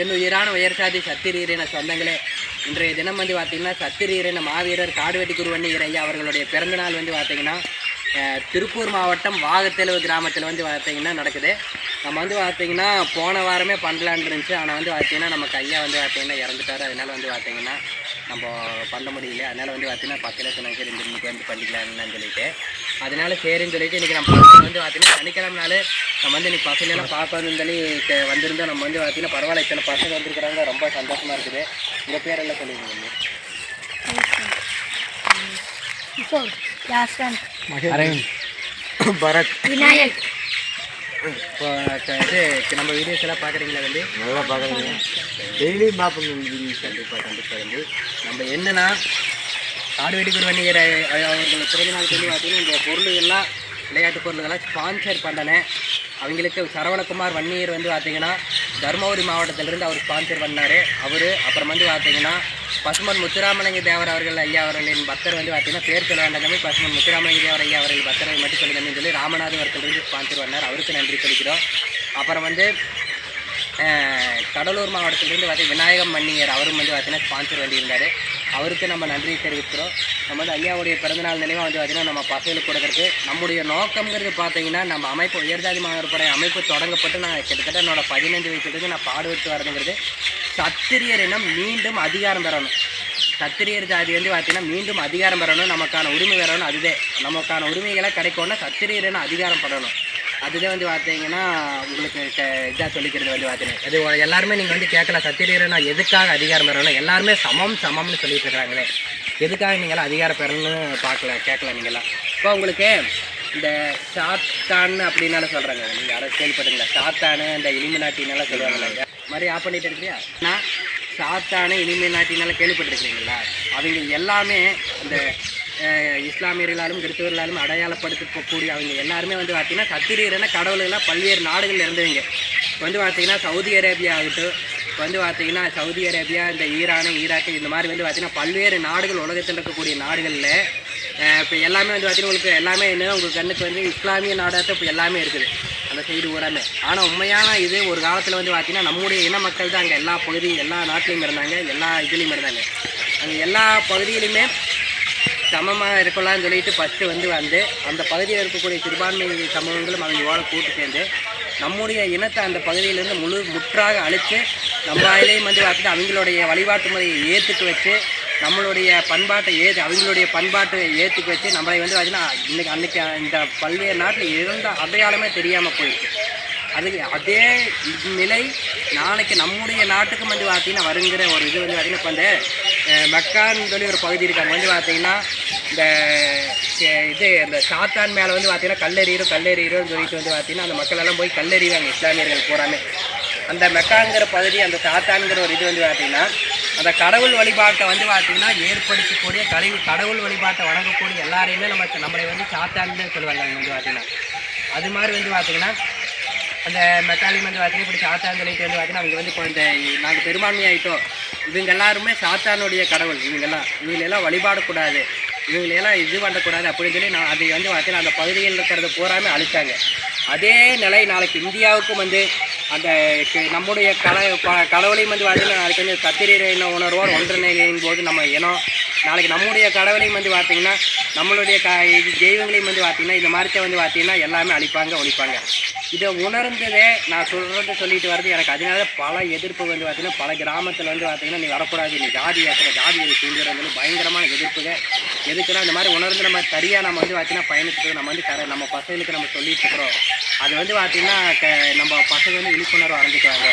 என் உயிரான உயர்சாதி சத்திரீரின சொந்தங்களே இன்றைய தினம் வந்து பார்த்திங்கன்னா சத்திரீரின மாவீரர் காடுவெட்டி குருவண்ணி இறையா அவர்களுடைய பிறந்தநாள் வந்து பார்த்திங்கன்னா திருப்பூர் மாவட்டம் வாகத்தெழுவு கிராமத்தில் வந்து பார்த்திங்கன்னா நடக்குது. நம்ம வந்து பார்த்தீங்கன்னா போன வாரமே பண்ணலான்னு இருந்துச்சு. ஆனால் வந்து பார்த்திங்கன்னா நம்ம கையாக வந்து பார்த்தீங்கன்னா இறந்துட்டார். அதனால் வந்து பார்த்திங்கன்னா நம்ம பண்ண முடியல. அதனால் வந்து பார்த்திங்கன்னா பக்கத்தில் சொன்னாங்க சரி இன்னைக்கு வந்து பண்ணிக்கலாம்னு சொல்லிட்டு. அதனால சரின்னு சொல்லிட்டு இன்றைக்கி நம்ம வந்து பார்த்தீங்கன்னா சனிக்கிழமை நாள் நம்ம வந்து இன்னைக்கு பசங்க எல்லாம் பார்க்கணும்னு சொல்லி க- வந்திருந்தோம் நம்ம வந்து பார்த்தீங்கன்னா பரவாயில்ல இத்தனை பசங்க வந்திருக்கிறாங்க. ரொம்ப சந்தோஷமா இருக்குது. உங்கள் கிஷோர் யாஸ்வந்த் அரவிந்த். பரத். விநாயக். இப்போ இது நம்ம வீடியோஸ் எல்லாம் பார்க்குறீங்களா தம்பி? நல்லா பார்க்குறீங்க. டெய்லியும் பார்ப்போம் வீடியோஸ் கண்டிப்பாக கண்டிப்பாக வந்து நம்ம என்னன்னா காடுவெடி குருவணியர் அவர்கள் பிறந்த நாள் சொல்லி பார்த்தீங்கன்னா இந்த பொருள் எல்லாம் விளையாட்டு பொருள்களை ஸ்பான்சர் பண்ணனேன் அவங்களுக்கு சரவணகுமார் வன்னியர் வந்து பார்த்தீங்கன்னா தருமபுரி மாவட்டத்திலிருந்து அவர் ஸ்பான்சர் பண்ணார். அவர் அப்புறம் வந்து பார்த்தீங்கன்னா பசுமன் முத்துராமலிங்க தேவர் அவர்கள் ஐயா அவர்களின் பக்தர் வந்து பார்த்திங்கன்னா பேர் சொல்ல வேண்டாம் பசுமன் முத்துராமலிங்க தேவர் ஐயா அவர்கள் பக்தரை மட்டும் சொல்லுங்கன்னு சொல்லி ராமநாதபுரத்திலிருந்து ஸ்பான்சர் பண்ணார். அவருக்கு நன்றி சொல்லிக்கிறோம். அப்புறம் வந்து கடலூர் மாவட்டத்திலிருந்து பார்த்தீங்கன்னா விநாயகம் மன்னியர் அவரும் வந்து பார்த்தீங்கன்னா ஸ்பான்சர் பண்ணியிருந்தார் அவருக்கு நம்ம நன்றி தெரிவிக்கிறோம். நம்ம வந்து ஐயாவுடைய பிறந்தநாள் நினைவாக வந்து பார்த்தீங்கன்னா நம்ம பசங்களுக்கு கொடுக்கறது நம்முடைய நோக்கங்கிறது பார்த்தீங்கன்னா நம்ம அமைப்பு உயர்ஜாதி மாணவர் அமைப்பு தொடங்கப்பட்டு நான் கிட்டத்தட்ட என்னோடய பதினஞ்சு வயசுலேருந்து நான் பாடுபட்டு வரதுங்கிறது சத்திரியர் இனம் மீண்டும் அதிகாரம் பெறணும். சத்திரியர் ஜாதி வந்து பார்த்தீங்கன்னா மீண்டும் அதிகாரம் பெறணும். நமக்கான உரிமை பெறணும். அதுவே நமக்கான உரிமைகளை கிடைக்கணும்னா சத்திரியர் இனம் அதிகாரம் படணும் அதுதான் வந்து பார்த்தீங்கன்னா உங்களுக்கு இதாக சொல்லிக்கிறது வந்து பார்த்தீங்கன்னா அது எல்லாருமே நீங்கள் வந்து கேட்கல சத்திரியர் நான் எதுக்காக அதிகாரம் பெறணும்? எல்லாருமே சமம் சமம்னு சொல்லிட்டு இருக்காங்களே எதுக்காக நீங்களாம் அதிகாரம் பெறணும்னு பார்க்கல கேட்கல நீங்களாம் இப்போ உங்களுக்கு இந்த சாத்தான் அப்படின்னால சொல்கிறாங்க நீங்கள் யாரும் கேள்விப்பட்டுங்களா சாத்தானு இந்த இலிமினாட்டினால சொல்லுவாங்கல்ல. மாதிரி ஆஃப் பண்ணிட்டு இருக்கிறியா? நான் சாத்தானு இலிமினாட்டினால கேள்விப்பட்டிருக்கிறீங்களா? அவங்க எல்லாமே இந்த இஸ்லாமியர்களாலும் கிறிஸ்தவர்களாலும் அடையாளப்படுத்தக்கூடிய அவங்க எல்லாருமே வந்து பார்த்திங்கன்னா சத்திரியர்னா கடவுள்களாக பல்வேறு நாடுகளில் இருந்தவங்க. வந்து பார்த்திங்கன்னா சவுதி அரேபியா ஆகட்டும் இப்போ வந்து பார்த்திங்கன்னா சவுதி அரேபியா இந்த ஈரானு ஈராக்கு இந்த மாதிரி வந்து பார்த்திங்கன்னா பல்வேறு நாடுகள் உலகத்தில் இருக்கக்கூடிய நாடுகளில் இப்போ எல்லாமே வந்து பார்த்தீங்கன்னா உங்களுக்கு எல்லாமே என்ன உங்களுக்கு கண்ணுக்கு வந்து இஸ்லாமிய நாடாக இப்போ எல்லாமே இருக்குது. அந்த சைடு பூராமே ஆனால் உண்மையான இது ஒரு காலத்தில் வந்து பார்த்திங்கன்னா நம்முடைய இன மக்கள் தான் அங்கே எல்லா பகுதி எல்லா நாட்டிலையும் இருந்தாங்க எல்லா இதுலேயும் இருந்தாங்க. அங்கே எல்லா பகுதியிலையுமே சமமாக இருக்கலாம்னு சொல்லிட்டு ஃபஸ்ட்டு வந்து வந்து அந்த பகுதியில் இருக்கக்கூடிய சிறுபான்மை சமூகங்களும் அவங்களோட கூட்டு சேர்ந்து நம்முடைய இனத்தை அந்த பகுதியிலேருந்து முழு முற்றாக அழித்து நம்ம அதிலேயும் வந்து பார்த்துட்டு அவங்களுடைய வழிபாட்டு முறையை ஏற்றுக்கு வச்சு நம்மளுடைய பண்பாட்டை ஏற்று அவங்களுடைய பண்பாட்டை ஏற்றுக்கு வச்சு நம்மளை வந்து பார்த்தீங்கன்னா இன்றைக்கி அன்றைக்கி இந்த பல்வேறு நாட்டில் இருந்த அடையாளமே தெரியாமல் போயிடுச்சு. அது அதே நிலை நாளைக்கு நம்முடைய நாட்டுக்கும் வந்து பார்த்தீங்கன்னா வருங்கிற ஒரு இது வந்து பார்த்தீங்கன்னா இப்போ அந்த அஹ், சொல்லி ஒரு பகுதி இருக்காங்க வந்து பார்த்தீங்கன்னா இந்த இது இந்த சாத்தான் மேலே வந்து பார்த்தீங்கன்னா கல்லெறியிரும் கல்லெறியிரும் சொல்லிட்டு வந்து பார்த்தீங்கன்னா அந்த மக்கள் எல்லாம் போய் கல்லெறிவாங்க. இஸ்லாமியர்கள் பூராமே. அந்த மெக்காங்கிற பகுதி அந்த சாத்தான்கிற ஒரு இது வந்து பார்த்திங்கன்னா அந்த கடவுள் வழிபாட்டை வந்து பார்த்தீங்கன்னா ஏற்படுத்தக்கூடிய கடவுள் கடவுள் வழிபாட்டை வணங்கக்கூடிய எல்லாரையுமே நம்ம நம்மளை வந்து சாத்தான்னு சொல்லுவாங்க வந்து பார்த்திங்கன்னா. அது மாதிரி வந்து பார்த்தீங்கன்னா அந்த மெத்தாலி வந்து பார்த்தீங்கன்னா இப்படி சாத்தான் சொல்லிட்டு வந்து பார்த்தீங்கன்னா அவங்க வந்து இப்போ இந்த நாங்கள் பெரும்பான்மையாயிட்டோம். இவங்க எல்லாருமே சாத்தானுடைய கடவுள் இவங்கெல்லாம் இவங்களெல்லாம் வழிபாடக்கூடாது இவங்களெல்லாம் இது பண்ணக்கூடாது அப்படின்னு சொல்லி நான் அதை வந்து பார்த்தீங்கன்னா அந்த பகுதியில் இருக்கிறத பூராமே அழிச்சாங்க. அதே நிலை நாளைக்கு இந்தியாவுக்கும் வந்து அந்த நம்முடைய கல ப- கடவுளையும் வந்து பார்த்தீங்கன்னா நாளைக்கு வந்து என்ன உணர்வோடு ஒன்றிணையின் போது நம்ம இனம். நாளைக்கு நம்முடைய கடவுளையும் வந்து பார்த்தீங்கன்னா நம்மளுடைய க இது தெய்வங்களையும் வந்து பார்த்தீங்கன்னா இந்த மாதிரி வந்து பார்த்தீங்கன்னா எல்லாமே அழிப்பாங்க ஒழிப்பாங்க. இதை உணர்ந்ததே நான் சொல்கிறது சொல்லிட்டு வர்றது எனக்கு அதனால பல எதிர்ப்பு வந்து பார்த்தீங்கன்னா பல கிராமத்தில் வந்து பார்த்தீங்கன்னா நீ வரக்கூடாது நீ ஜாதி ஏற்றுற ஜாதி எது பயங்கரமான எதிர்ப்புங்க எதுக்குன்னா இந்த மாதிரி உணர்ந்து நம்ம சரியாக நம்ம வந்து பார்த்தீங்கன்னா பயணிச்சுட்டு நம்ம வந்து கர நம்ம பசங்களுக்கு நம்ம சொல்லிட்டு இருக்கிறோம். அது வந்து பார்த்தீங்கன்னா க நம்ம பசங்க வந்து விழிப்புணர்வு அடைஞ்சுக்குவாங்க.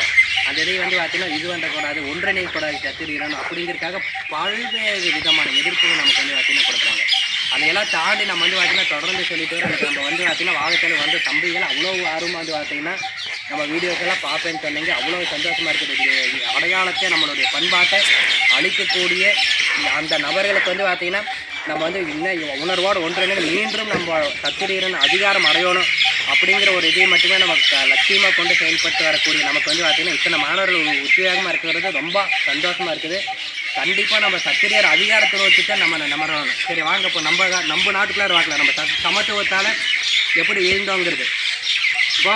அந்த இதை வந்து பார்த்தீங்கன்னா இது பண்ணக்கூடாது ஒன்றிணையக்கூடாது கத்திரிக்கிறோம் அப்படிங்கிறதுக்காக பல்வேறு விதமான எதிர்ப்புகள் நமக்கு வந்து பார்த்தீங்கன்னா அதையெல்லாம் தாண்டி நம்ம வந்து பார்த்தீங்கன்னா தொடர்ந்து சொல்லிட்டு வரோம் எனக்கு நம்ம வந்து பார்த்தீங்கன்னா வாகத்தில் வந்து தம்பிகள் அவ்வளோ ஆர்வமாக வந்து பார்த்தீங்கன்னா நம்ம வீடியோஸெல்லாம் பார்ப்பேன்னு சொன்னீங்க. அவ்வளோ சந்தோஷமாக இருக்குது. அடையாளத்தை நம்மளுடைய பண்பாட்டை அழிக்கக்கூடிய அந்த நபர்களுக்கு வந்து பார்த்தீங்கன்னா நம்ம வந்து இன்னும் உணர்வோடு ஒன்றிணைந்து மீண்டும் நம்ம சத்திரியரன் அதிகாரம் அடையணும் அப்படிங்கிற ஒரு இதை மட்டுமே நம்ம லட்சியமாக கொண்டு செயல்பட்டு வரக்கூடிய நமக்கு வந்து பார்த்திங்கன்னா இத்தனை மாணவர்கள் உத்வேகமாக இருக்கிறது. ரொம்ப சந்தோஷமாக இருக்குது. கண்டிப்பாக நம்ம சத்திரியர் அதிகாரத்தை நோக்கி தான் நம்ம நம்பணும் சரி வாங்க இப்போ நம்ம நம்ம நாட்டுக்குள்ளார வாங்கலாம் நம்ம சமத்துவத்தால் எப்படி இருந்தோங்கிறது இப்போ